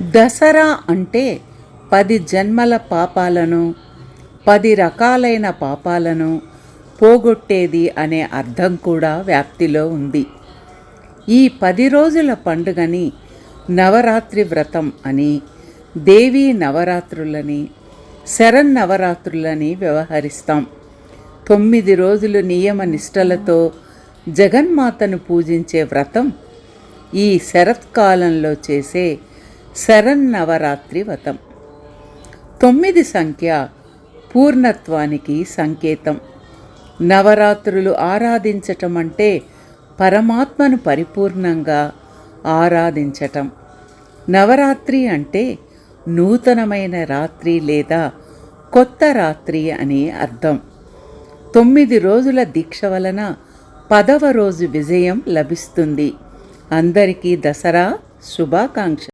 దసరా అంటే పది జన్మల పాపాలను పది రకాలైన పాపాలను పోగొట్టేది అనే అర్థం కూడా వ్యాప్తిలో ఉంది. ఈ పది రోజుల పండుగని నవరాత్రి వ్రతం అని దేవీ నవరాత్రులని శరన్నవరాత్రులని వ్యవహరిస్తాం. తొమ్మిది రోజులు నియమ నిష్టలతో జగన్మాతను పూజించే వ్రతం ఈ శరత్కాలంలో చేసే శరన్నవరాత్రి వ్రతం. తొమ్మిది సంఖ్య పూర్ణత్వానికి సంకేతం. నవరాత్రులు ఆరాధించటం అంటే పరమాత్మను పరిపూర్ణంగా ఆరాధించటం. నవరాత్రి అంటే నూతనమైన రాత్రి లేదా కొత్త రాత్రి అని అర్థం. తొమ్మిది రోజుల దీక్ష వలన పదవ రోజు విజయం లభిస్తుంది. అందరికీ దసరా శుభాకాంక్ష